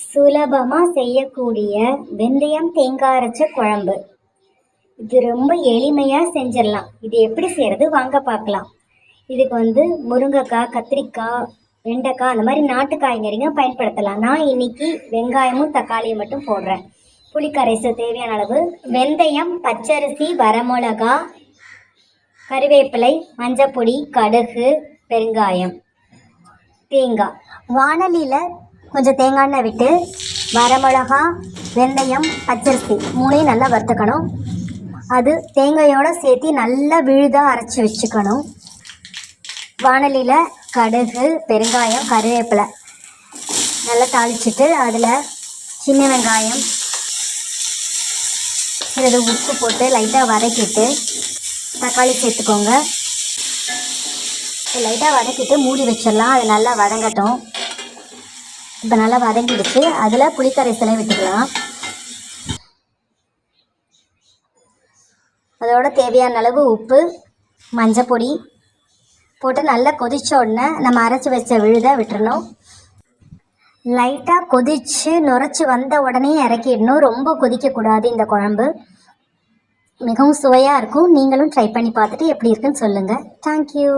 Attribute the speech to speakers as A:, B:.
A: சுலபமாக செய்யக்கூடிய வெந்தயம் தேங்காய் அரைச்ச குழம்பு. இது ரொம்ப எளிமையாக செஞ்சிடலாம். இது எப்படி செய்கிறது வாங்க பார்க்கலாம். இதுக்கு வந்து முருங்கைக்காய் கத்திரிக்காய் வெண்டைக்காய் அந்த மாதிரி நாட்டு காய்கறிங்க பயன்படுத்தலாம். நான் இன்னைக்கு வெங்காயமும் தக்காளியும் மட்டும் போடுறேன். புளிக்கரைசல் தேவையான அளவு வெந்தயம் பச்சரிசி வரமிளகா கருவேப்பிலை மஞ்சப்பொடி கடுகு பெருங்காயம் தேங்காய். வானலியில் கொஞ்சம் தேங்காய் எண்ணெய் விட்டு வரமிளகா வெந்தயம் பச்சரிசி மூணையும் நல்லா வறுத்துக்கணும். அது தேங்காயோடு சேர்த்து நல்லா விழுதாக அரைச்சி வச்சுக்கணும். வானலியில் கடுகு பெருங்காயம் கருவேப்பிலை நல்லா தாளிச்சிட்டு அதில் சின்ன வெங்காயம் சிறிது உப்பு போட்டு லைட்டாக வதக்கிட்டு தக்காளி சேர்த்துக்கோங்க. லைட்டாக வதக்கிட்டு மூடி வச்சிடலாம். அது நல்லா வதங்கட்டும். இப்போ நல்லா வதங்கிடுச்சு. அதில் புளிக்கரைசலையும் விட்டுக்கலாம். அதோட தேவையான அளவு உப்பு மஞ்சப்பொடி போட்டு நல்லா கொதித்த உடனே நம்ம அரைச்சி வச்ச விழுத விட்டுறணும். லைட்டாக கொதித்து நுரைச்சி வந்த உடனே இறக்கிடணும். ரொம்ப கொதிக்கக்கூடாது இந்த குழம்பு. மிகவும் சுவையாக இருக்கும். நீங்களும் ட்ரை பண்ணி பார்த்துட்டு எப்படி இருக்குன்னு சொல்லுங்கள் தேங்க்யூ